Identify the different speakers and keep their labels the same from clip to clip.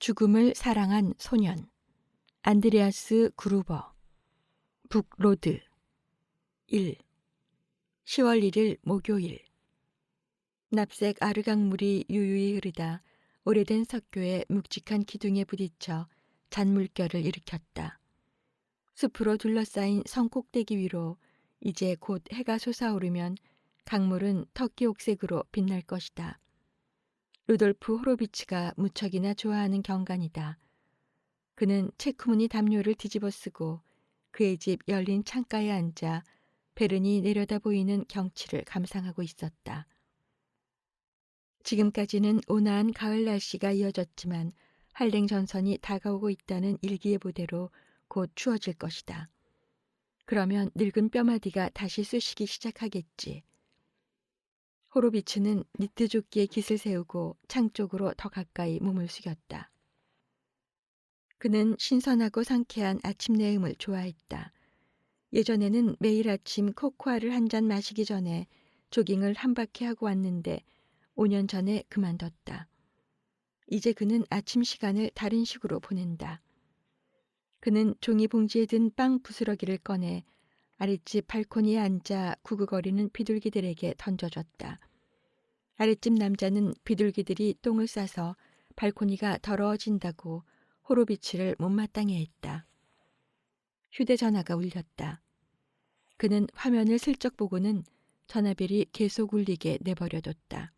Speaker 1: 죽음을 사랑한 소년. 안드레아스 그루버. 북로드. 1 10월 1일 목요일. 납색 아르강물이 유유히 흐르다 오래된 석교의 묵직한 기둥에 부딪혀 잔물결을 일으켰다. 숲으로 둘러싸인 성 꼭대기 위로 이제 곧 해가 솟아오르면 강물은 터키 옥색으로 빛날 것이다. 루돌프 호로비츠가 무척이나 좋아하는 경관이다. 그는 체크무늬 담요를 뒤집어 쓰고 그의 집 열린 창가에 앉아 베른이 내려다 보이는 경치를 감상하고 있었다. 지금까지는 온화한 가을 날씨가 이어졌지만 한랭 전선이 다가오고 있다는 일기예보대로 곧 추워질 것이다. 그러면 늙은 뼈마디가 다시 쑤시기 시작하겠지. 호로비츠는 니트 조끼에 깃을 세우고 창 쪽으로 더 가까이 몸을 숙였다. 그는 신선하고 상쾌한 아침 내음을 좋아했다. 예전에는 매일 아침 코코아를 한 잔 마시기 전에 조깅을 한 바퀴 하고 왔는데 5년 전에 그만뒀다. 이제 그는 아침 시간을 다른 식으로 보낸다. 그는 종이 봉지에 든 빵 부스러기를 꺼내 아랫집 발코니에 앉아 구구거리는 비둘기들에게 던져줬다. 아랫집 남자는 비둘기들이 똥을 싸서 발코니가 더러워진다고 호로비치를 못마땅해 했다. 휴대전화가 울렸다. 그는 화면을 슬쩍 보고는 전화벨이 계속 울리게 내버려뒀다.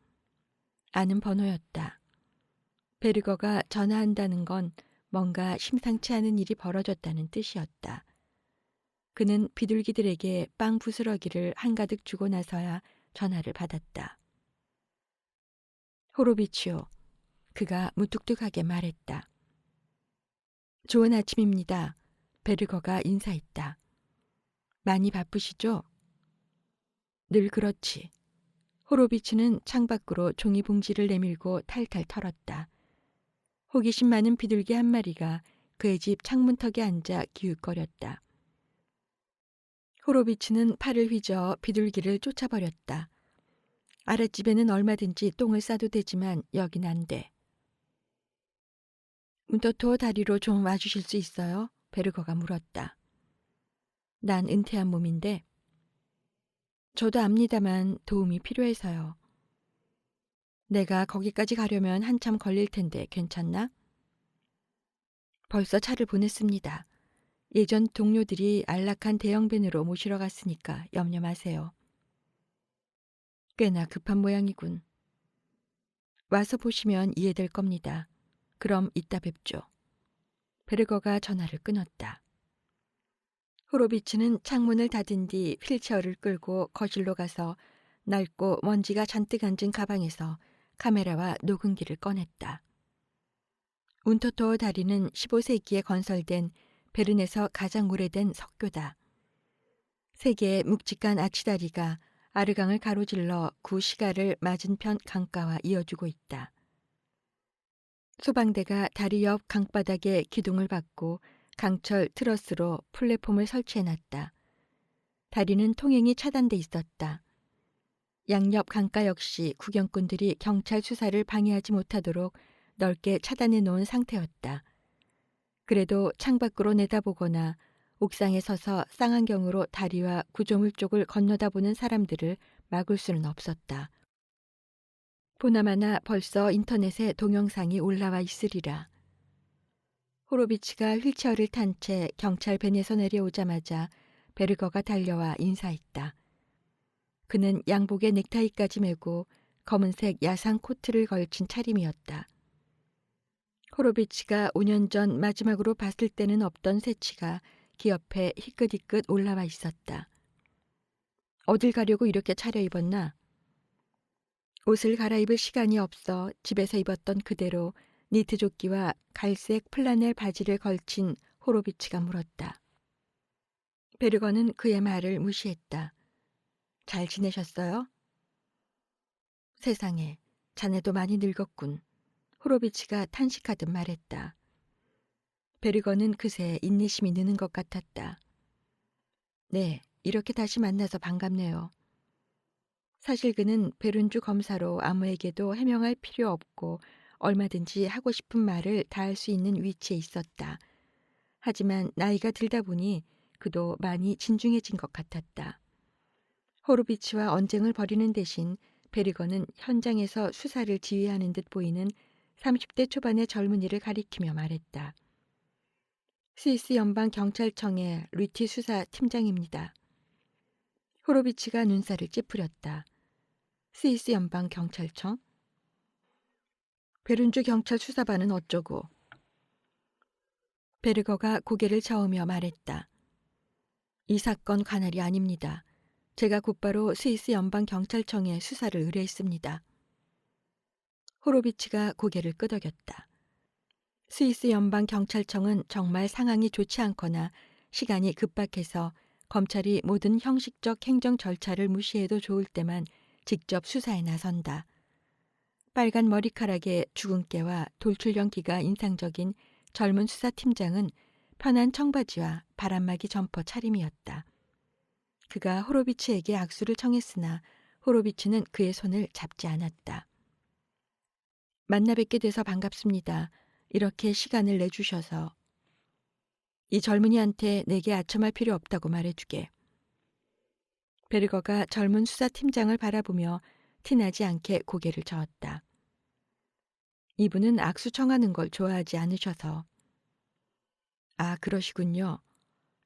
Speaker 1: 아는 번호였다. 베르거가 전화한다는 건 뭔가 심상치 않은 일이 벌어졌다는 뜻이었다. 그는 비둘기들에게 빵 부스러기를 한가득 주고 나서야 전화를 받았다. 호로비치오, 그가 무뚝뚝하게 말했다. 좋은 아침입니다. 베르거가 인사했다. 많이 바쁘시죠? 늘 그렇지. 호로비츠는 창밖으로 종이 봉지를 내밀고 탈탈 털었다. 호기심 많은 비둘기 한 마리가 그의 집 창문턱에 앉아 기웃거렸다. 호로비츠는 팔을 휘저 비둘기를 쫓아버렸다. 아랫집에는 얼마든지 똥을 싸도 되지만 여긴 안 돼. 문터토 다리로 좀 와주실 수 있어요? 베르거가 물었다. 난 은퇴한 몸인데. 저도 압니다만 도움이 필요해서요. 내가 거기까지 가려면 한참 걸릴 텐데 괜찮나? 벌써 차를 보냈습니다. 예전 동료들이 안락한 대형벤으로 모시러 갔으니까 염려 마세요. 꽤나 급한 모양이군. 와서 보시면 이해될 겁니다. 그럼 이따 뵙죠. 베르거가 전화를 끊었다. 호로비츠는 창문을 닫은 뒤 휠체어를 끌고 거실로 가서 낡고 먼지가 잔뜩 앉은 가방에서 카메라와 녹음기를 꺼냈다. 운토토 다리는 15세기에 건설된 베른에서 가장 오래된 석교다. 세 개의 묵직한 아치다리가 아르강을 가로질러 구 시가를 맞은편 강가와 이어주고 있다. 소방대가 다리 옆 강바닥에 기둥을 받고 강철 트러스로 플랫폼을 설치해놨다. 다리는 통행이 차단돼 있었다. 양옆 강가 역시 구경꾼들이 경찰 수사를 방해하지 못하도록 넓게 차단해 놓은 상태였다. 그래도 창밖으로 내다보거나 옥상에 서서 쌍안경으로 다리와 구조물 쪽을 건너다 보는 사람들을 막을 수는 없었다. 보나마나 벌써 인터넷에 동영상이 올라와 있으리라. 호로비치가 휠체어를 탄 채 경찰 벤에서 내려오자마자 베르거가 달려와 인사했다. 그는 양복에 넥타이까지 메고 검은색 야상 코트를 걸친 차림이었다. 호로비치가 5년 전 마지막으로 봤을 때는 없던 새치가 기 옆에 희끗희끗 올라와 있었다. 어딜 가려고 이렇게 차려입었나? 옷을 갈아입을 시간이 없어 집에서 입었던 그대로 니트 조끼와 갈색 플라넬 바지를 걸친 호로비치가 물었다. 베르거는 그의 말을 무시했다. 잘 지내셨어요? 세상에, 자네도 많이 늙었군. 호로비치가 탄식하듯 말했다. 베르거는 그새 인내심이 느는 것 같았다. 네, 이렇게 다시 만나서 반갑네요. 사실 그는 베른주 검사로 아무에게도 해명할 필요 없고 얼마든지 하고 싶은 말을 다 할 수 있는 위치에 있었다. 하지만 나이가 들다 보니 그도 많이 진중해진 것 같았다. 호르비치와 언쟁을 벌이는 대신 베리거는 현장에서 수사를 지휘하는 듯 보이는 30대 초반의 젊은이를 가리키며 말했다. 스위스 연방 경찰청의 리티 수사 팀장입니다. 호로비치가 눈살을 찌푸렸다. 스위스 연방 경찰청? 베른주 경찰 수사반은 어쩌고? 베르거가 고개를 저으며 말했다. 이 사건 관할이 아닙니다. 제가 곧바로 스위스 연방 경찰청에 수사를 의뢰했습니다. 호로비치가 고개를 끄덕였다. 스위스 연방 경찰청은 정말 상황이 좋지 않거나 시간이 급박해서 검찰이 모든 형식적 행정 절차를 무시해도 좋을 때만 직접 수사에 나선다. 빨간 머리카락에 주근깨와 돌출연기가 인상적인 젊은 수사팀장은 편한 청바지와 바람막이 점퍼 차림이었다. 그가 호로비치에게 악수를 청했으나 호로비치는 그의 손을 잡지 않았다. 만나 뵙게 돼서 반갑습니다. 이렇게 시간을 내주셔서 이 젊은이한테 내게 아첨할 필요 없다고 말해주게. 베르거가 젊은 수사팀장을 바라보며 티나지 않게 고개를 저었다. 이분은 악수 청하는 걸 좋아하지 않으셔서. 아, 그러시군요.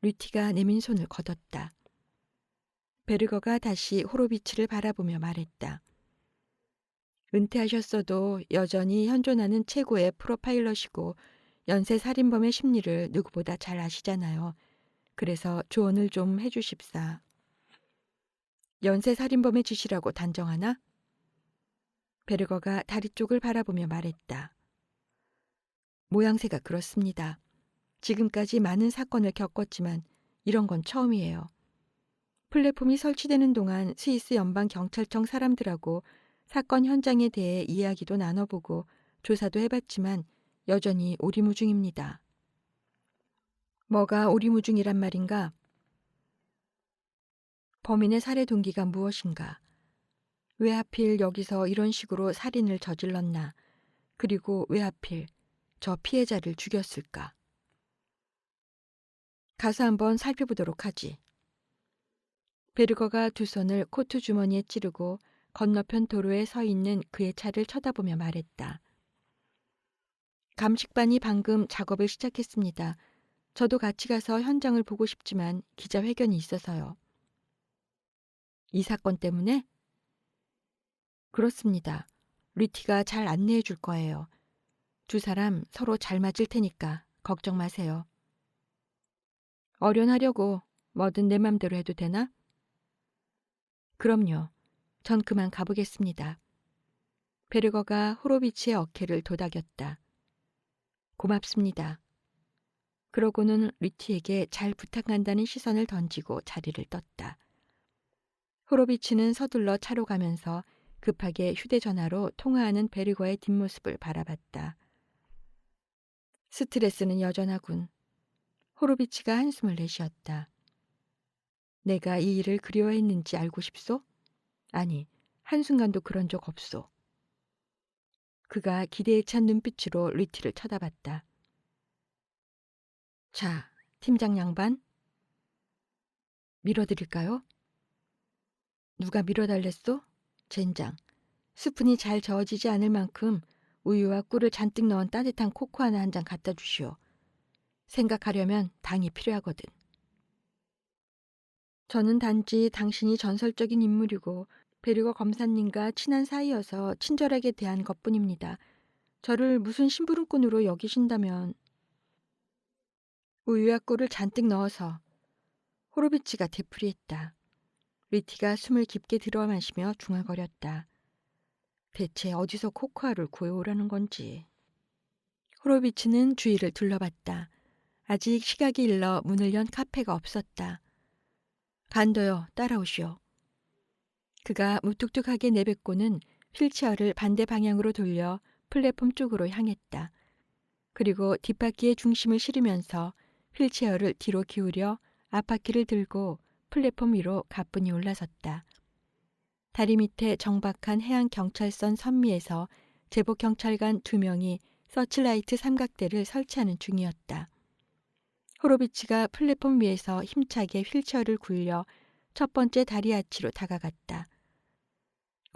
Speaker 1: 류티가 내민 손을 걷었다. 베르거가 다시 호로비치를 바라보며 말했다. 은퇴하셨어도 여전히 현존하는 최고의 프로파일러시고 연쇄 살인범의 심리를 누구보다 잘 아시잖아요. 그래서 조언을 좀 해주십사. 연쇄 살인범의 짓이라고 단정하나? 베르거가 다리 쪽을 바라보며 말했다. 모양새가 그렇습니다. 지금까지 많은 사건을 겪었지만 이런 건 처음이에요. 플랫폼이 설치되는 동안 스위스 연방 경찰청 사람들하고 사건 현장에 대해 이야기도 나눠보고 조사도 해봤지만 여전히 오리무중입니다. 뭐가 오리무중이란 말인가? 범인의 살해 동기가 무엇인가? 왜 하필 여기서 이런 식으로 살인을 저질렀나? 그리고 왜 하필 저 피해자를 죽였을까? 가서 한번 살펴보도록 하지. 베르거가 두 손을 코트 주머니에 찌르고 건너편 도로에 서 있는 그의 차를 쳐다보며 말했다. 감식반이 방금 작업을 시작했습니다. 저도 같이 가서 현장을 보고 싶지만 기자회견이 있어서요. 이 사건 때문에? 그렇습니다. 리티가 잘 안내해 줄 거예요. 두 사람 서로 잘 맞을 테니까 걱정 마세요. 어련하려고 뭐든 내 맘대로 해도 되나? 그럼요. 전 그만 가보겠습니다. 베르거가 호로비치의 어깨를 도닥였다. 고맙습니다. 그러고는 리티에게 잘 부탁한다는 시선을 던지고 자리를 떴다. 호로비치는 서둘러 차로 가면서 급하게 휴대전화로 통화하는 베르거의 뒷모습을 바라봤다. 스트레스는 여전하군. 호로비치가 한숨을 내쉬었다. 내가 이 일을 그리워했는지 알고 싶소? 아니, 한순간도 그런 적 없소. 그가 기대에 찬 눈빛으로 리티를 쳐다봤다. 자, 팀장 양반. 밀어드릴까요? 누가 밀어달랬소? 젠장. 스푼이 잘 저어지지 않을 만큼 우유와 꿀을 잔뜩 넣은 따뜻한 코코 하나 한 잔 갖다 주시오. 생각하려면 당이 필요하거든. 저는 단지 당신이 전설적인 인물이고 베르거 검사님과 친한 사이여서 친절하게 대한 것뿐입니다. 저를 무슨 심부름꾼으로 여기신다면 우유와 꿀을 잔뜩 넣어서 호로비치가 되풀이했다. 리티가 숨을 깊게 들어 마시며 중얼거렸다. 대체 어디서 코코아를 구해오라는 건지. 호로비치는 주위를 둘러봤다. 아직 시각이 일러 문을 연 카페가 없었다. 간도요, 따라오시오. 그가 무뚝뚝하게 내뱉고는 휠체어를 반대 방향으로 돌려 플랫폼 쪽으로 향했다. 그리고 뒷바퀴의 중심을 실으면서 휠체어를 뒤로 기울여 앞바퀴를 들고 플랫폼 위로 가뿐히 올라섰다. 다리 밑에 정박한 해안 경찰선 선미에서 제복 경찰관 두 명이 서치라이트 삼각대를 설치하는 중이었다. 호로비치가 플랫폼 위에서 힘차게 휠체어를 굴려 첫 번째 다리 아치로 다가갔다.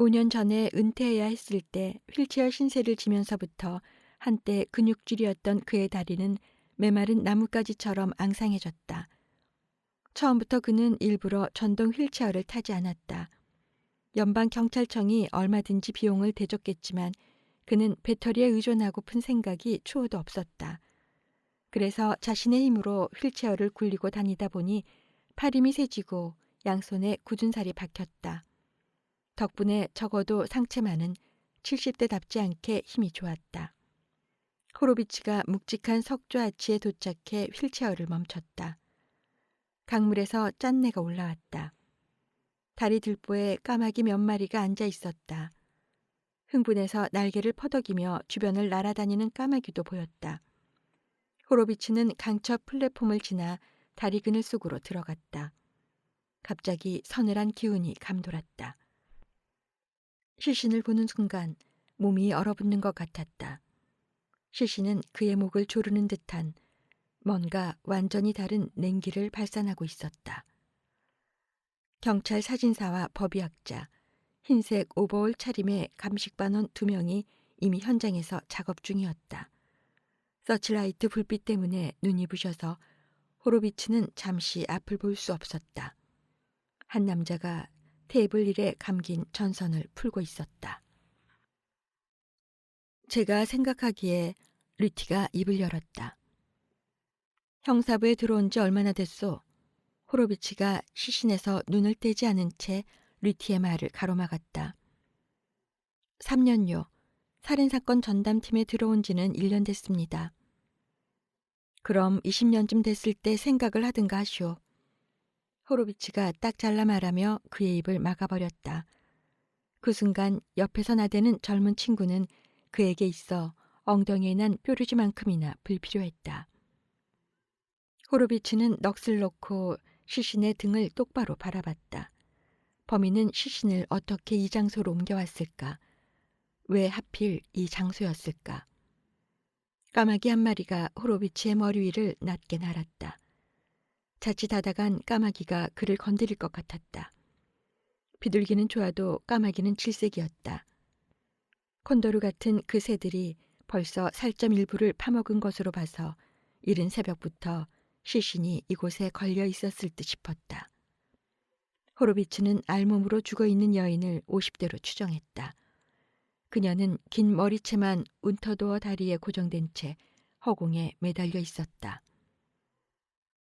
Speaker 1: 5년 전에 은퇴해야 했을 때 휠체어 신세를 지면서부터 한때 근육질이었던 그의 다리는 메마른 나뭇가지처럼 앙상해졌다. 처음부터 그는 일부러 전동 휠체어를 타지 않았다. 연방 경찰청이 얼마든지 비용을 대줬겠지만 그는 배터리에 의존하고픈 생각이 추호도 없었다. 그래서 자신의 힘으로 휠체어를 굴리고 다니다 보니 팔힘이 세지고 양손에 굳은 살이 박혔다. 덕분에 적어도 상체만은 70대답지 않게 힘이 좋았다. 호로비치가 묵직한 석조 아치에 도착해 휠체어를 멈췄다. 강물에서 짠내가 올라왔다. 다리 들보에 까마귀 몇 마리가 앉아 있었다. 흥분해서 날개를 퍼덕이며 주변을 날아다니는 까마귀도 보였다. 호로비치는 강처 플랫폼을 지나 다리 그늘 속으로 들어갔다. 갑자기 서늘한 기운이 감돌았다. 시신을 보는 순간 몸이 얼어붙는 것 같았다. 시신은 그의 목을 조르는 듯한 뭔가 완전히 다른 냉기를 발산하고 있었다. 경찰 사진사와 법의학자, 흰색 오버올 차림의 감식반원 두 명이 이미 현장에서 작업 중이었다. 서치라이트 불빛 때문에 눈이 부셔서 호로비츠는 잠시 앞을 볼 수 없었다. 한 남자가 테이블 일에 감긴 전선을 풀고 있었다. 제가 생각하기에 류티가 입을 열었다. 형사부에 들어온 지 얼마나 됐소? 호로비치가 시신에서 눈을 떼지 않은 채 류티의 말을 가로막았다. 3년요. 살인사건 전담팀에 들어온 지는 1년 됐습니다. 그럼 20년쯤 됐을 때 생각을 하든가 하시오. 호로비치가 딱 잘라 말하며 그의 입을 막아버렸다. 그 순간 옆에서 나대는 젊은 친구는 그에게 있어 엉덩이에 난 뾰루지만큼이나 불필요했다. 호로비치는 넋을 놓고 시신의 등을 똑바로 바라봤다. 범인은 시신을 어떻게 이 장소로 옮겨왔을까? 왜 하필 이 장소였을까? 까마귀 한 마리가 호로비치의 머리 위를 낮게 날았다. 자칫하다간 까마귀가 그를 건드릴 것 같았다. 비둘기는 좋아도 까마귀는 질색이었다. 콘도르 같은 그 새들이 벌써 살점 일부를 파먹은 것으로 봐서 이른 새벽부터 시신이 이곳에 걸려 있었을 듯 싶었다. 호로비츠는 알몸으로 죽어 있는 여인을 50대로 추정했다. 그녀는 긴 머리채만 운터도어 다리에 고정된 채 허공에 매달려 있었다.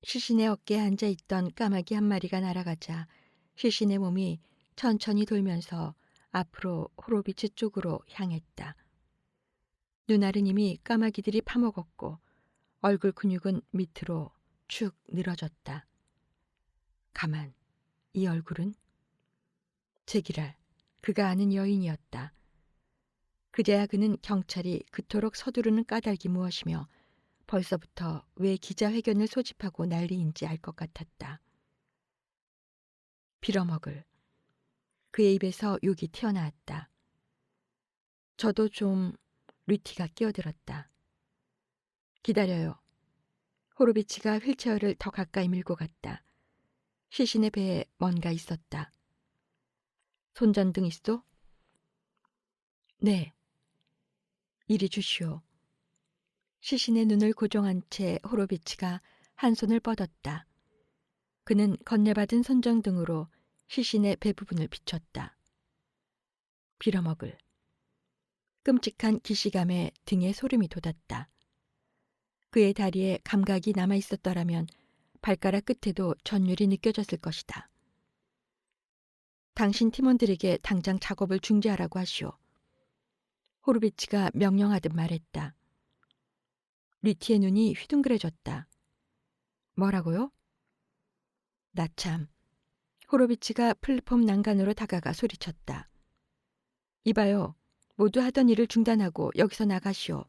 Speaker 1: 시신의 어깨에 앉아 있던 까마귀 한 마리가 날아가자 시신의 몸이 천천히 돌면서 앞으로 호로비츠 쪽으로 향했다. 눈알은 이미 까마귀들이 파먹었고 얼굴 근육은 밑으로 축 늘어졌다. 가만, 이 얼굴은? 제기랄, 그가 아는 여인이었다. 그제야 그는 경찰이 그토록 서두르는 까닭이 무엇이며 벌써부터 왜 기자회견을 소집하고 난리인지 알 것 같았다. 빌어먹을. 그의 입에서 욕이 튀어나왔다. 저도 좀 루티가 끼어들었다. 기다려요. 호로비치가 휠체어를 더 가까이 밀고 갔다. 시신의 배에 뭔가 있었다. 손전등 있어? 네. 이리 주시오. 시신의 눈을 고정한 채 호로비치가 한 손을 뻗었다. 그는 건네받은 손전등으로 시신의 배 부분을 비췄다. 빌어먹을. 끔찍한 기시감에 등에 소름이 돋았다. 그의 다리에 감각이 남아 있었더라면 발가락 끝에도 전율이 느껴졌을 것이다. 당신 팀원들에게 당장 작업을 중지하라고 하시오. 호르비치가 명령하듯 말했다. 리티의 눈이 휘둥그레졌다. 뭐라고요? 나 참. 호로비치가 플랫폼 난간으로 다가가 소리쳤다. 이봐요. 모두 하던 일을 중단하고 여기서 나가시오.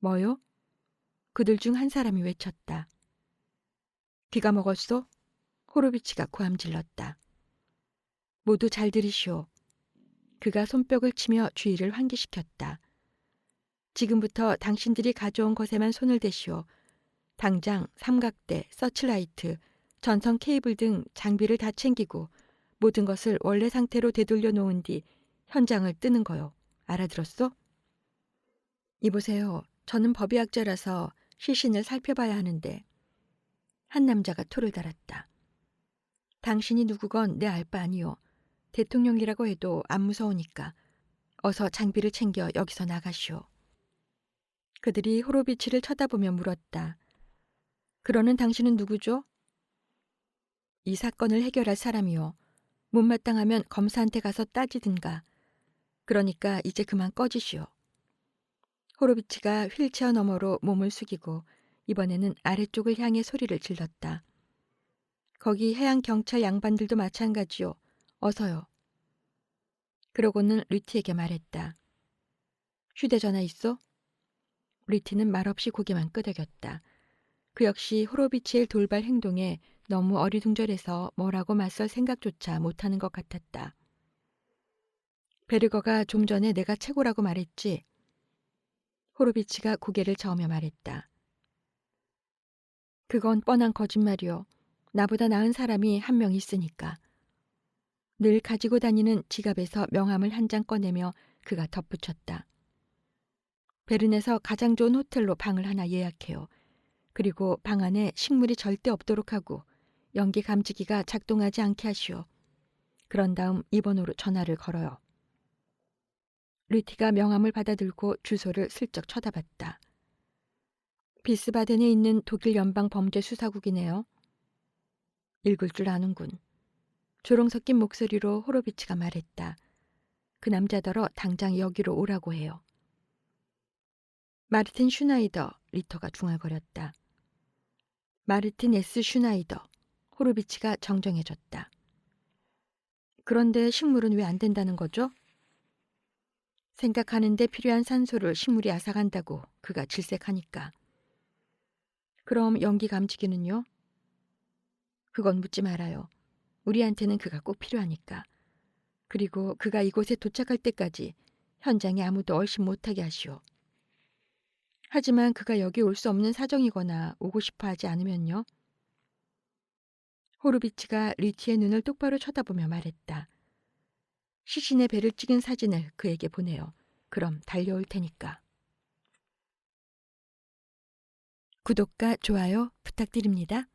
Speaker 1: 뭐요? 그들 중 한 사람이 외쳤다. 귀가 먹었소? 호로비치가 고함질렀다. 모두 잘 들으시오. 그가 손뼉을 치며 주의를 환기시켰다. 지금부터 당신들이 가져온 것에만 손을 대시오. 당장 삼각대, 서치라이트, 전선 케이블 등 장비를 다 챙기고 모든 것을 원래 상태로 되돌려 놓은 뒤 현장을 뜨는 거요. 알아들었어? 이보세요. 저는 법의학자라서 시신을 살펴봐야 하는데 한 남자가 토를 달았다. 당신이 누구건 내 알 바 아니오. 대통령이라고 해도 안 무서우니까 어서 장비를 챙겨 여기서 나가시오. 그들이 호로비치를 쳐다보며 물었다. 그러는 당신은 누구죠? 이 사건을 해결할 사람이요. 못마땅하면 검사한테 가서 따지든가. 그러니까 이제 그만 꺼지시오. 호로비치가 휠체어 너머로 몸을 숙이고 이번에는 아래쪽을 향해 소리를 질렀다. 거기 해양 경찰 양반들도 마찬가지요. 어서요. 그러고는 리티에게 말했다. 휴대전화 있어? 리티는 말없이 고개만 끄덕였다. 그 역시 호로비치의 돌발 행동에 너무 어리둥절해서 뭐라고 맞설 생각조차 못하는 것 같았다. 베르거가 좀 전에 내가 최고라고 말했지. 호로비치가 고개를 저으며 말했다. 그건 뻔한 거짓말이요. 나보다 나은 사람이 한 명 있으니까. 늘 가지고 다니는 지갑에서 명함을 한 장 꺼내며 그가 덧붙였다. 베른에서 가장 좋은 호텔로 방을 하나 예약해요. 그리고 방 안에 식물이 절대 없도록 하고 연기 감지기가 작동하지 않게 하시오. 그런 다음 이 번호로 전화를 걸어요. 리티가 명함을 받아들고 주소를 슬쩍 쳐다봤다. 비스바덴에 있는 독일 연방 범죄 수사국이네요. 읽을 줄 아는군. 조롱 섞인 목소리로 호로비치가 말했다. 그 남자더러 당장 여기로 오라고 해요. 마르틴 슈나이더, 리터가 중얼거렸다. 마르틴 S. 슈나이더, 호르비치가 정정해줬다. 그런데 식물은 왜 안 된다는 거죠? 생각하는데 필요한 산소를 식물이 앗아간다고 그가 질색하니까. 그럼 연기 감지기는요? 그건 묻지 말아요. 우리한테는 그가 꼭 필요하니까. 그리고 그가 이곳에 도착할 때까지 현장에 아무도 얼씬 못하게 하시오. 하지만 그가 여기 올 수 없는 사정이거나 오고 싶어 하지 않으면요. 호르비치가 리티의 눈을 똑바로 쳐다보며 말했다. 시신의 배를 찍은 사진을 그에게 보내요. 그럼 달려올 테니까. 구독과 좋아요 부탁드립니다.